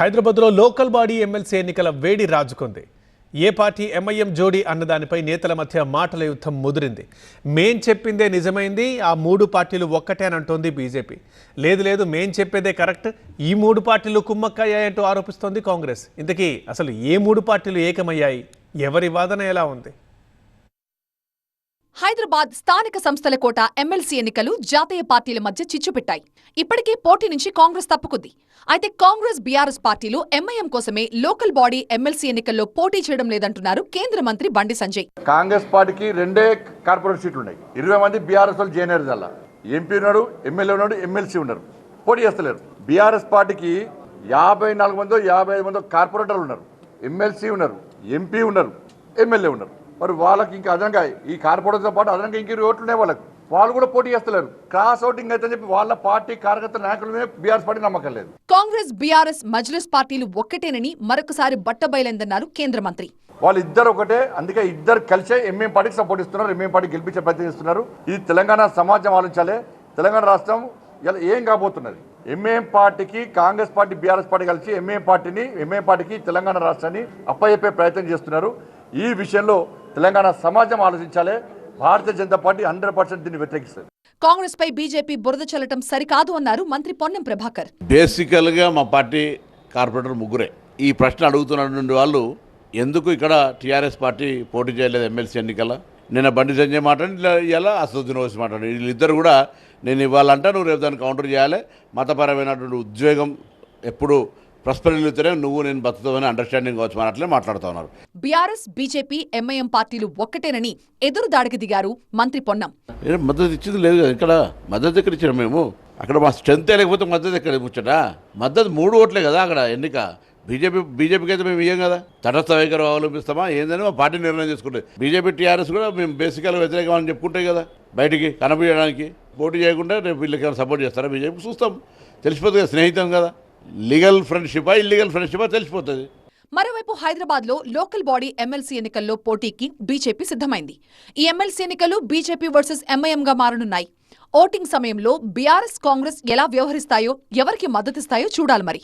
హైదరాబాద్లో local body MLC ఎన్నికల వేడి రాజుకుంది. ఏ పార్టీ ఎంఐఎం జోడీ అన్నదానిపై నేతల మధ్య మాటల యుద్ధం ముదిరింది. మేం చెప్పిందే నిజమైంది ఆ మూడు పార్టీలు ఒక్కటే అని అంటోంది బీజేపీ. లేదు లేదు మేం చెప్పేదే కరెక్ట్. ఈ మూడు పార్టీలు కుమ్మక్కయ్యాయంటూ ఆరోపిస్తోంది కాంగ్రెస్. ఇంతకీ అసలు ఏ మూడు పార్టీలు ఏకమయ్యాయి? ఎవరి వాదన ఎలా ఉంది? హైదరాబాద్ స్థానిక సంస్థల కోట ఎమ్మెల్సీ ఎన్నికలు జాతీయ పార్టీల మధ్య చిచ్చుపెట్టాయి ఇప్పటికే పోటీ నుంచి కాంగ్రెస్ తప్పుకుంది. అయితే కాంగ్రెస్ బీఆర్ఎస్ పార్టీలు ఎంఐఎం కోసమే లోకల్ బాడీ ఎమ్మెల్సీ ఎన్నికల్లో పోటీ చేయడం లేదంటున్నారు కేంద్ర మంత్రి బండి సంజయ్. కాంగ్రెస్ పార్టీకి రెండే కార్పొరేట్ సీట్లు ఉన్నాయి. ఇరవై మంది బీఆర్ఎస్ వాళ్ళు జేఎన్ఆర్ ఎంపీ ఉన్నాడు ఎమ్మెల్యే ఉన్నాడు ఎమ్మెల్సీ ఉన్నారు. పోటీ చేస్తలేరు. బీఆర్ఎస్ పార్టీకి యాభై నాలుగు మందో యాభై ఐదు మందో కార్పొరేటర్లు ఉన్నారు. ఎమ్మెల్సీ ఉన్నారు ఎంపీ ఉన్నారు ఎమ్మెల్యే ఉన్నారు. మరి వాళ్ళకి ఇంకా అదనంగా ఈ కార్పొరేటర్తో పాటు అదనంగా ఇంక ఓట్లు ఉన్నాయి వాళ్ళకి. వాళ్ళు కూడా పోటీ చేస్తలేరు. క్రాస్ ఓటింగ్ అయితే చెప్పి వాళ్ళ పార్టీ కార్యకర్త నాయకుల మీద బీఆర్ఎస్ పార్టీ నమ్మకం లేదు. కాంగ్రెస్ బీఆర్ఎస్ మజ్లిస్ పార్టీలు ఒక్కటేనని మరొకసారి బట్టబయలైందన్నారు కేంద్ర మంత్రి. వాళ్ళు ఇద్దరు ఒకటే అందుకే ఇద్దరు కలిసే ఎంఏం పార్టీకి సపోర్ట్ ఇస్తున్నారు ఎంఏం పార్టీ గెలిపించే ప్రయత్నం చేస్తున్నారు. ఇది తెలంగాణ సమాజం ఆలోచించాలి. తెలంగాణ రాష్ట్రం ఇలా ఏం కాబోతున్నది? ఎంఏం పార్టీకి కాంగ్రెస్ పార్టీ బీఆర్ఎస్ పార్టీ కలిసి ఎంఏం పార్టీని ఎంఏం పార్టీకి తెలంగాణ రాష్ట్రాన్ని అప్పచెప్పే ప్రయత్నం చేస్తున్నారు. ఈ విషయంలో తెలంగాణ సమాజం ఆలోచించాలి. Bharatiya Janata party hundred percent దీన్ని వ్యతిరేకిస్తుంది. కాంగ్రెస్ పై బీజేపీ బురద చల్లటం సరికాదు అన్నారు మంత్రి పొన్నం ప్రభాకర్. బేసికల్గా మా పార్టీ కార్పొరేటర్ ముగ్గురే. ఈ ప్రశ్న అడుగుతున్నటువంటి వాళ్ళు ఎందుకు ఇక్కడ టీఆర్ఎస్ పార్టీ పోటీ చేయలేదు ఎమ్మెల్సీ ఎన్నికల? నిన్న బండి సంజయ్ మాట్లాడి ఇలా అసదుద్దీన్ ఓసి మాట్లాడి వీళ్ళిద్దరు కూడా నేను ఇవ్వాలంటే నువ్వు రేపు దాన్ని కౌంటర్ చేయాలి. మతపరమైనటువంటి ఉద్వేగం ఎప్పుడు ప్రస్పరిల్లుతూనే నువ్వు నేను బతుకుతావని అండర్స్టాండింగ్ కావచ్చు అని అట్లే మాట్లాడుతూ ఉన్నారు. బీఆర్ఎస్ బీజేపీ ఎంఐఎం పార్టీలు ఒక్కటేనని ఎదురు దాడికి దిగారు మంత్రి పొన్నం. మద్దతు ఇచ్చింది లేదు కదా ఇక్కడ మద్దతు ఎక్కడ ఇచ్చాము మేము? అక్కడ మా స్ట్రెంత్ లేకపోతే మద్దతు ఎక్కడ ముచ్చట మద్దతు మూడు ఓట్లే కదా అక్కడ ఎన్నిక. బీజేపీ బీజేపీకి అయితే మేము ఇయ్యం కదా. తటస్థ వైఖరి అవలంబిస్తామా? ఏందని మా పార్టీ నిర్ణయం చేసుకుంటుంది బీజేపీ టీఆర్ఎస్ కూడా మేము బేసికల్గా వ్యతిరేకం అని చెప్పుకుంటాయి కదా బయటికి కనబడడానికి పోటీ చేయకుండా రేపు వీళ్ళకి ఏమైనా సపోర్ట్ చేస్తారా? బీజేపీ చూస్తాం. తెలిసిపోతుంది కదా స్నేహితం కదా. లీగల్ ఫ్రెండ్షిపా ఇల్లీగల్ ఫ్రెండ్షిపా తెలిసిపోతుంది. మరోవైపు హైదరాబాద్లో లోకల్ బాడీ ఎమ్మెల్సీ ఎన్నికల్లో పోటీకి బీజేపీ సిద్ధమైంది. ఈ ఎమ్మెల్సీ ఎన్నికలు బీజేపీ వర్సెస్ ఎంఐఎం గా మారనున్నాయి. ఓటింగ్ సమయంలో బీఆర్ఎస్ కాంగ్రెస్ ఎలా వ్యవహరిస్తాయో ఎవరికి మద్దతిస్తాయో చూడాలి మరి.